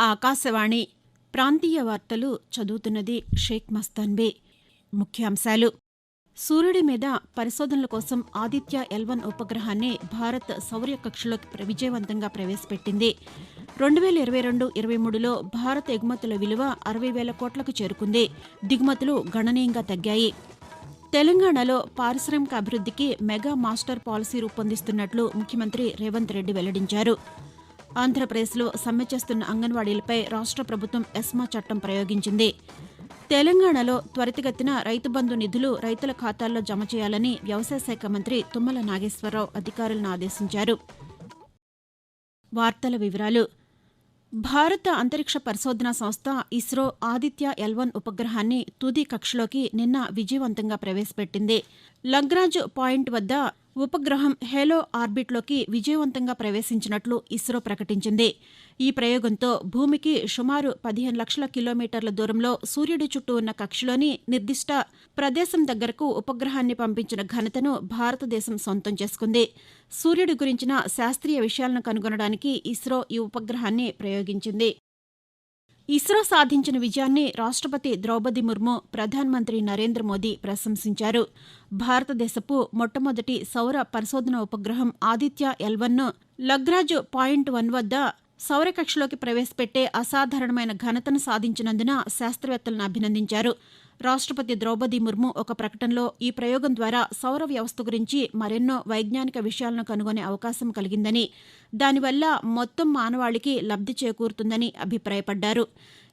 ఆకాశవాణి ప్రాంతీయ వార్తలు చదువుతున్నది షేక్ మస్తాన్బే ముఖ్యాంశాలు. సూర్యుడి మీద పరిశోధనల కోసం ఆదిత్య ఎల్వన్ ఉపగ్రహాన్ని భారత్ సౌర్య కక్షలోకి ప్ర- విజయవంతంగా ప్రవేశపెట్టింది. రెండు వేల ఇరవై రెండు ఇరవై మూడులో భారత ఎగుమతుల విలువ అరవై వేల కోట్లకు చేరుకుంది. దిగుమతులు గణనీయంగా తగ్గాయి. తెలంగాణలో పారిశ్రామిక అభివృద్ధికి మెగా మాస్టర్ పాలసీ రూపొందిస్తున్నట్లు ముఖ్యమంత్రి రేవంత్ రెడ్డి వెల్లడించారు. ఆంధ్రప్రదేశ్లో సమ్మె చేస్తున్న అంగన్వాడీలపై రాష్ట్ర ప్రభుత్వం ఎస్మా చట్టం ప్రయోగించింది. తెలంగాణలో త్వరితగతిన రైతు బంధు నిధులు రైతుల ఖాతాల్లో జమ చేయాలని వ్యవసాయ శాఖ మంత్రి తుమ్మల నాగేశ్వరరావు అధికారులను ఆదేశించారు. వార్తల వివరాలు. భారత అంతరిక్ష పరిశోధనా సంస్థ ఇస్రో ఆదిత్య ఎల్వన్ ఉపగ్రహాన్ని తుది కక్షలోకి నిన్న విజయవంతంగా ప్రవేశపెట్టింది. లగ్రాజ్ పాయింట్ వద్ద ఉపగ్రహం హేలో ఆర్బిట్లోకి విజయవంతంగా ప్రవేశించినట్లు ఇస్రో ప్రకటించింది. ఈ ప్రయోగంతో భూమికి సుమారు పదిహేను లక్షల కిలోమీటర్ల దూరంలో సూర్యుడి చుట్టూ ఉన్న కక్షలోని నిర్దిష్ట ప్రదేశం దగ్గరకు ఉపగ్రహాన్ని పంపించిన ఘనతను భారతదేశం సొంతం చేసుకుంది. సూర్యుడి గురించిన శాస్త్రీయ విషయాలను కనుగొనడానికి ఇస్రో ఈ ఉపగ్రహాన్ని ప్రయోగించింది. ఇస్రో సాధించిన విజయాన్ని రాష్ట్రపతి ద్రౌపది ముర్ము ప్రధానమంత్రి నరేంద్ర మోదీ ప్రశంసించారు. భారతదేశపు మొట్టమొదటి సౌర పరిశోధన ఉపగ్రహం ఆదిత్య ఎల్వన్ను లగ్రాజ్ పాయింట్ వన్ వద్ద సౌరకక్షలోకి ప్రవేశపెట్టే అసాధారణమైన ఘనతను సాధించినందున శాస్త్రవేత్తలను అభినందించారు. రాష్ట్రపతి ద్రౌపది ముర్ము ఒక ప్రకటనలో ఈ ప్రయోగం ద్వారా సౌర వ్యవస్థ గురించి మరెన్నో వైజ్ఞానిక విషయాలను కనుగొనే అవకాశం కలిగిందని దానివల్ల మొత్తం మానవాళికి లబ్ధి చేకూరుతుందని అభిప్రాయపడ్డారు.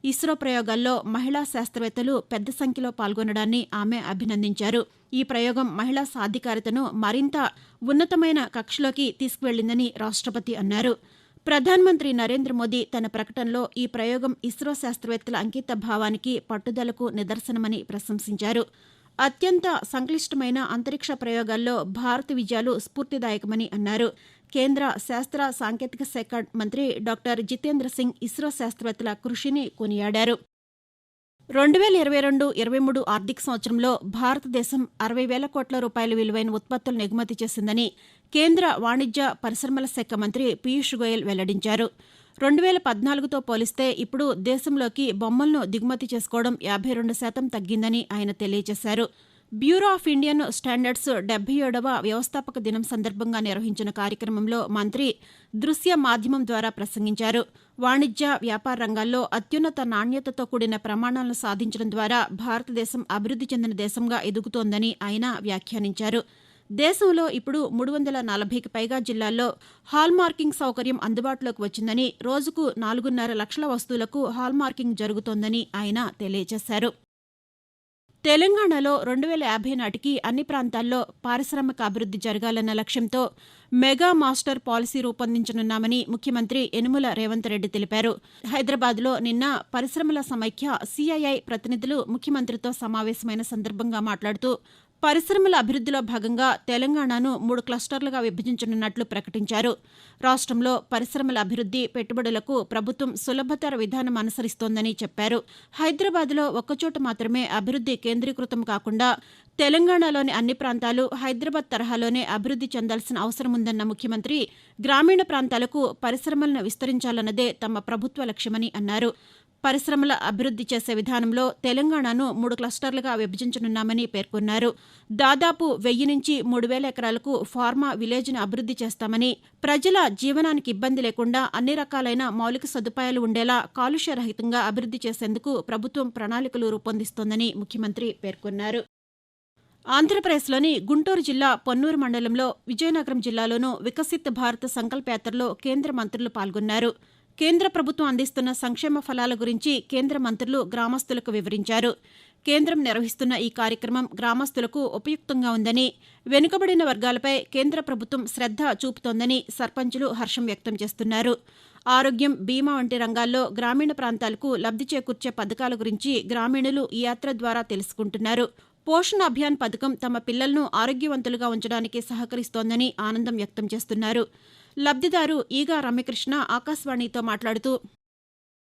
ఇస్రో ప్రయోగాల్లో మహిళా శాస్త్రవేత్తలు పెద్ద సంఖ్యలో పాల్గొనడాన్ని ఆమె అభినందించారు. ఈ ప్రయోగం మహిళా సాధికారతను మరింత ఉన్నతమైన కక్షలోకి తీసుకువెళ్ళిందని రాష్ట్రపతి అన్నారు. ప్రధానమంత్రి నరేంద్ర మోదీ తన ప్రకటనలో ఈ ప్రయోగం ఇస్రో శాస్త్రవేత్తల అంకిత భావానికి పట్టుదలకు నిదర్శనమని ప్రశంసించారు. అత్యంత సంక్లిష్టమైన అంతరిక్ష ప్రయోగాల్లో భారత విజయాలు స్ఫూర్తిదాయకమని అన్నారు. కేంద్ర శాస్త్ర సాంకేతిక శాఖ మంత్రి డాక్టర్ జితేంద్ర సింగ్ ఇస్రో శాస్త్రవేత్తల కృషిని కొనియాడారు. రెండు వేల ఇరవై రెండు ఇరవై మూడు ఆర్థిక సంవత్సరంలో భారతదేశం అరవై వేల కోట్ల రూపాయల విలువైన ఉత్పత్తులను ఎగుమతి చేసిందని కేంద్ర వాణిజ్య పరిశ్రమల శాఖ మంత్రి పీయూష్ గోయల్ వెల్లడించారు. రెండు వేల పద్నాలుగుతో పోలిస్తే ఇప్పుడు దేశంలోకి బొమ్మలను దిగుమతి చేసుకోవడం యాభై రెండు శాతం తగ్గిందని ఆయన తెలియజేశారు. బ్యూరో ఆఫ్ ఇండియన్ స్టాండర్డ్స్ డెబ్బై ఏడవ వ్యవస్థాపక దినం సందర్భంగా నిర్వహించిన కార్యక్రమంలో మంత్రి దృశ్య మాధ్యమం ద్వారా ప్రసంగించారు. వాణిజ్య వ్యాపార రంగాల్లో అత్యున్నత నాణ్యతతో కూడిన ప్రమాణాలను సాధించడం ద్వారా భారతదేశం అభివృద్ధి చెందిన దేశంగా ఎదుగుతోందని ఆయన వ్యాఖ్యానించారు. దేశంలో ఇప్పుడు మూడు వందల నలభైకి పైగా జిల్లాల్లో హాల్మార్కింగ్ సౌకర్యం అందుబాటులోకి వచ్చిందని రోజుకు నాలుగున్నర లక్షల వస్తువులకు హాల్మార్కింగ్ జరుగుతోందని ఆయన తెలియజేశారు. తెలంగాణలో రెండు వేల యాభై నాటికి అన్ని ప్రాంతాల్లో పారిశ్రామిక అభివృద్ధి జరగాలన్న లక్ష్యంతో మెగా మాస్టర్ పాలసీ రూపొందించనున్నామని ముఖ్యమంత్రి యనుమల రేవంత్ రెడ్డి తెలిపారు. హైదరాబాద్లో నిన్న పరిశ్రమల సమైక్య సిఐఐ ప్రతినిధులు ముఖ్యమంత్రితో సమావేశమైన సందర్భంగా మాట్లాడుతూ పరిశ్రమల అభివృద్ధిలో భాగంగా తెలంగాణను మూడు క్లస్టర్లుగా విభజించనున్నట్లు ప్రకటించారు. రాష్ట్రంలో పరిశ్రమల అభివృద్ధి పెట్టుబడులకు ప్రభుత్వం సులభతర విధానం అనుసరిస్తోందని చెప్పారు. హైదరాబాద్లో ఒక్కచోట మాత్రమే అభివృద్ధి కేంద్రీకృతం కాకుండా తెలంగాణలోని అన్ని ప్రాంతాలు హైదరాబాద్ తరహాలోనే అభివృద్ధి చెందాల్సిన అవసరం ఉందన్న ముఖ్యమంత్రి గ్రామీణ ప్రాంతాలకు పరిశ్రమలను విస్తరించాలన్నదే తమ ప్రభుత్వ లక్ష్యమని అన్నారు. పరిశ్రమల అభివృద్ధి చేసే విధానంలో తెలంగాణను మూడు క్లస్టర్లుగా విభజించనున్నామని పేర్కొన్నారు. దాదాపు వెయ్యి నుంచి మూడు వేల ఎకరాలకు ఫార్మా విలేజ్ను అభివృద్ధి చేస్తామని ప్రజల జీవనానికి ఇబ్బంది లేకుండా అన్ని రకాలైన మౌలిక సదుపాయాలు ఉండేలా కాలుష్య రహితంగా అభివృద్ధి చేసేందుకు ప్రభుత్వం ప్రణాళికలు రూపొందిస్తోందని ముఖ్యమంత్రి పేర్కొన్నారు. ఆంధ్రప్రదేశ్లోని గుంటూరు జిల్లా పొన్నూరు మండలంలో విజయనగరం జిల్లాలోనూ వికసిత్ భారత్ సంకల్పయాత్రలో కేంద్ర మంత్రులు పాల్గొన్నారు. కేంద్ర ప్రభుత్వం అందిస్తున్న సంక్షేమ ఫలాల గురించి కేంద్ర మంత్రులు గ్రామస్తులకు వివరించారు. కేంద్రం నిర్వహిస్తున్న ఈ కార్యక్రమం గ్రామస్తులకు ఉపయుక్తంగా ఉందని వెనుకబడిన వర్గాలపై కేంద్ర ప్రభుత్వం శ్రద్ధ చూపుతోందని సర్పంచులు హర్షం వ్యక్తం చేస్తున్నారు. ఆరోగ్యం బీమా వంటి రంగాల్లో గ్రామీణ ప్రాంతాలకు లబ్ధి చేకూర్చే పథకాల గురించి గ్రామీణులు ఈ యాత్ర ద్వారా తెలుసుకుంటున్నారు. పోషణ అభియాన్ పథకం తమ పిల్లలను ఆరోగ్యవంతులుగా ఉంచడానికి సహకరిస్తోందని ఆనందం వ్యక్తం చేస్తున్నారు. లబ్ధిదారు ఈగా రమ్యకృష్ణ ఆకాశవాణితో మాట్లాడుతూ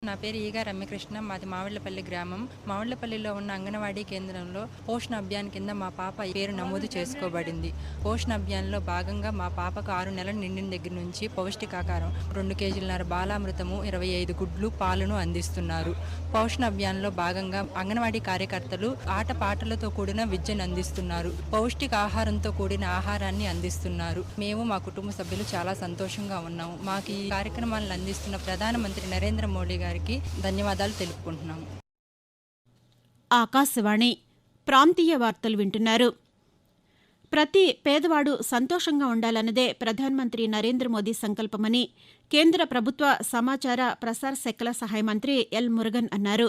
నా పేరు ఈగా రమ్యకృష్ణ. మాది మావిళ్ళపల్లి గ్రామం. మావిళ్ళపల్లిలో ఉన్న అంగన్వాడీ కేంద్రంలో పోషణ అభియాన్ కింద మా పాప పేరు నమోదు చేసుకోబడింది. పోషణ అభియాన్లో భాగంగా మా పాపకు ఆరు నెలలు నిండిన దగ్గర నుంచి పౌష్టికాహారం రెండు కేజీలన్నర బాలామృతము ఇరవై ఐదు గుడ్లు పాలను అందిస్తున్నారు. పోషణ అభియాన్లో భాగంగా అంగన్వాడీ కార్యకర్తలు ఆట పాటలతో కూడిన విద్యను అందిస్తున్నారు. పౌష్టిక ఆహారంతో కూడిన ఆహారాన్ని అందిస్తున్నారు. మేము మా కుటుంబ సభ్యులు చాలా సంతోషంగా ఉన్నాము. మాకు ఈ కార్యక్రమాలను అందిస్తున్న ప్రధానమంత్రి నరేంద్ర మోడీ గారికి ధన్యవాదాలు తెలుపుకుంటున్నాము. ఆకాశవాణి ప్రాంతీయ వార్తలు వింటున్నారు. ప్రతి పేదవాడు సంతోషంగా ఉండాలన్నదే ప్రధానమంత్రి నరేంద్ర మోదీ సంకల్పమని కేంద్ర ప్రభుత్వ సమాచార ప్రసార శాఖల సహాయ మంత్రి ఎల్ మురుగన్ అన్నారు.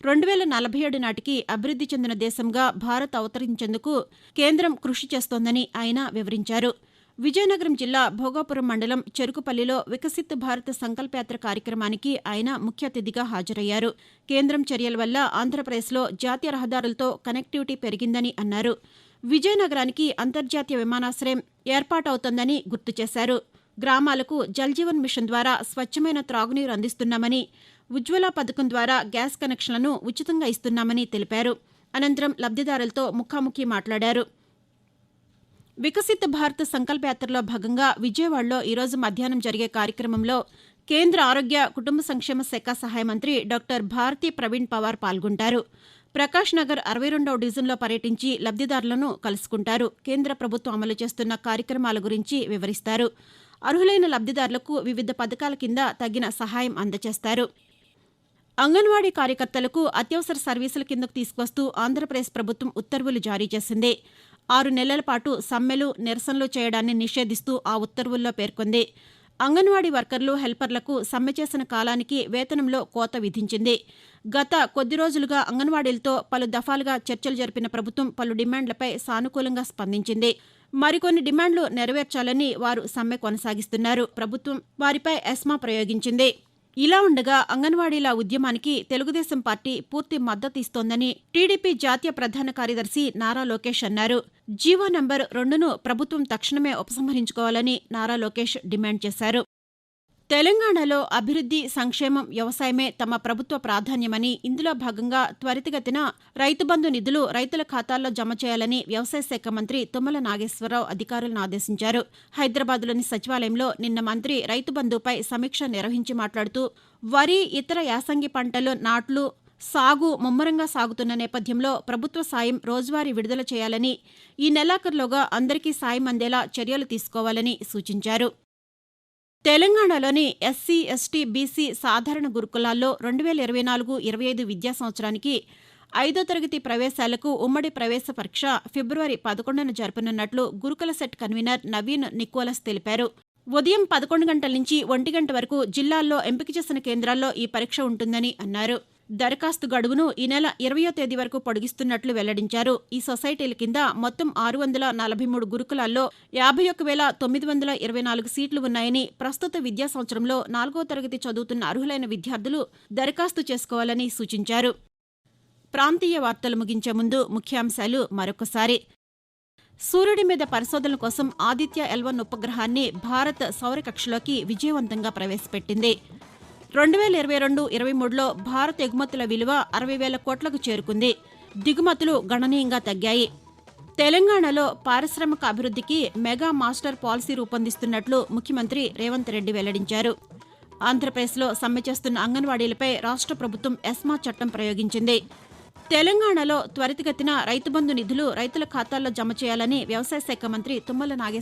రెండు వేల నలభై ఏడు నాటికి అభివృద్ది చెందిన దేశంగా భారత్ అవతరించేందుకు కేంద్రం కృషి చేస్తోందని ఆయన వివరించారు. విజయనగరం జిల్లా భోగాపురం మండలం చెరుకుపల్లిలో వికసిత్ భారత్ సంకల్పయాత్ర కార్యక్రమానికి ఆయన ముఖ్య అతిథిగా హాజరయ్యారు. కేంద్రం చర్యల వల్ల ఆంధ్రప్రదేశ్లో జాతీయ రహదారులతో కనెక్టివిటీ పెరిగిందని అన్నారు. విజయనగరానికి అంతర్జాతీయ విమానాశ్రయం ఏర్పాటవుతోందని గుర్తు చేశారు. గ్రామాలకు జల్జీవన్ మిషన్ ద్వారా స్వచ్ఛమైన త్రాగునీరు అందిస్తున్నామని ఉజ్వల పథకం ద్వారా గ్యాస్ కనెక్షన్లను ఉచితంగా ఇస్తున్నామని తెలిపారు. అనంతరం లబ్దిదారులతో ముఖాముఖి మాట్లాడారు. వికసిత్ భారత్ సంకల్పయాత్రలో భాగంగా విజయవాడలో ఈరోజు మధ్యాహ్నం జరిగే కార్యక్రమంలో కేంద్ర ఆరోగ్య కుటుంబ సంక్షేమ శాఖ సహాయ మంత్రి డాక్టర్ భారతీ ప్రవీణ్ పవార్ పాల్గొంటారు. ప్రకాష్ నగర్ అరవై రెండవ డివిజన్లో పర్యటించి లబ్దిదారులను కలుసుకుంటారు. కేంద్ర ప్రభుత్వం అమలు చేస్తున్న కార్యక్రమాల గురించి వివరిస్తారు. అర్హులైన లబ్దిదారులకు వివిధ పథకాల కింద తగిన సహాయం అందజేస్తారు అంగన్వాడీ కార్యకర్తలకు అత్యవసర సర్వీసుల కిందకు తీసుకొస్తూ ఆంధ్రప్రదేశ్ ప్రభుత్వం ఉత్తర్వులు జారీ చేసింది. ఆరు నెలల పాటు సమ్మెలు నిరసనలు చేయడాన్ని నిషేధిస్తూ ఆ ఉత్తర్వుల్లో పేర్కొంది. అంగన్వాడీ వర్కర్లు హెల్పర్లకు సమ్మె చేసిన కాలానికి వేతనంలో కోత విధించింది. గత కొద్ది రోజులుగా అంగన్వాడీలతో పలు దఫాలుగా చర్చలు జరిపిన ప్రభుత్వం పలు డిమాండ్లపై సానుకూలంగా స్పందించింది. మరికొన్ని డిమాండ్లు నెరవేర్చాలని వారు సమ్మె కొనసాగిస్తున్నారు. ప్రభుత్వం వారిపై ఎస్మా ప్రయోగించింది. ఇలా ఉండగా అంగన్వాడీల ఉద్యమానికి తెలుగుదేశం పార్టీ పూర్తి మద్దతిస్తోందని టీడీపీ జాతీయ ప్రధాన కార్యదర్శి నారా లోకేష్ అన్నారు. జీవో నంబర్ రెండును ప్రభుత్వం తక్షణమే ఉపసంహరించుకోవాలని నారా లోకేష్ డిమాండ్ చేశారు. తెలంగాణలో అభివృద్ది సంక్షేమం వ్యవసాయమే తమ ప్రభుత్వ ప్రాధాన్యమని ఇందులో భాగంగా త్వరితగతిన రైతు బంధు నిధులు రైతుల ఖాతాల్లో జమ చేయాలని వ్యవసాయ శాఖ మంత్రి తుమ్మల నాగేశ్వరరావు అధికారులను ఆదేశించారు. హైదరాబాద్లోని సచివాలయంలో నిన్న మంత్రి రైతు బంధుపై సమీక్ష నిర్వహించి మాట్లాడుతూ వరి ఇతర యాసంగి పంటలు నాట్లు సాగు ముమ్మరంగా సాగుతున్న నేపథ్యంలో ప్రభుత్వ సాయం రోజువారీ విడుదల చేయాలని ఈ నెలాఖరులోగా అందరికీ సాయం అందేలా చర్యలు తీసుకోవాలని సూచించారు. తెలంగాణలోని ఎస్సీ ఎస్టీ బీసీ సాధారణ గురుకులాల్లో రెండు వేల ఇరవై నాలుగు ఇరవై ఐదు విద్యా సంవత్సరానికి ఐదో తరగతి ప్రవేశాలకు ఉమ్మడి ప్రవేశ పరీక్ష ఫిబ్రవరి పదకొండున జరపనున్నట్లు గురుకుల సెట్ కన్వీనర్ నవీన్ నికోలస్ తెలిపారు. ఉదయం పదకొండు గంటల నుంచి ఒంటి గంట వరకు జిల్లాల్లో ఎంపిక చేసిన కేంద్రాల్లో ఈ పరీక్ష ఉంటుందని అన్నారు. దరఖాస్తు గడువును ఈ నెల ఇరవయో తేదీ వరకు పొడిగిస్తున్నట్లు వెల్లడించారు. ఈ సొసైటీల కింద మొత్తం ఆరు వందల నలభై మూడు గురుకులాల్లో యాభై ఒక్క వేల తొమ్మిది వందల ఇరవై నాలుగు సీట్లు ఉన్నాయని ప్రస్తుత విద్యా సంవత్సరంలో నాలుగో తరగతి చదువుతున్న అర్హులైన విద్యార్థులు దరఖాస్తు చేసుకోవాలని సూచించారు. ప్రాంతీయ వార్తలు ముగించే ముందు ముఖ్యాంశాలు మరొకసారి. సూర్యుడి మీద పరిశోధనల కోసం ఆదిత్య ఎల్వన్ ఉపగ్రహాన్ని భారత్ సౌరకక్షలోకి విజయవంతంగా ప్రవేశపెట్టింది. రెండు వేల ఇరవై రెండు ఇరవై మూడులో భారత్ ఎగుమతుల విలువ అరవై వేల కోట్లకు చేరుకుంది. దిగుమతులు గణనీయంగా తగ్గాయి. తెలంగాణలో పారిశ్రామిక అభివృద్ధికి మెగా మాస్టర్ పాలసీ రూపొందిస్తున్నట్లు ముఖ్యమంత్రి రేవంత్ రెడ్డి వెల్లడించారు. ఆంధ్రప్రదేశ్లో సమ్మె చేస్తున్న అంగన్వాడీలపై రాష్ట్ర ప్రభుత్వం ఎస్మా చట్టం ప్రయోగించింది. తెలంగాణలో త్వరితగతిన రైతు బంధు నిధులు రైతుల ఖాతాల్లో జమ చేయాలని వ్యవసాయ శాఖ మంత్రి తుమ్మల నాగేశ్వర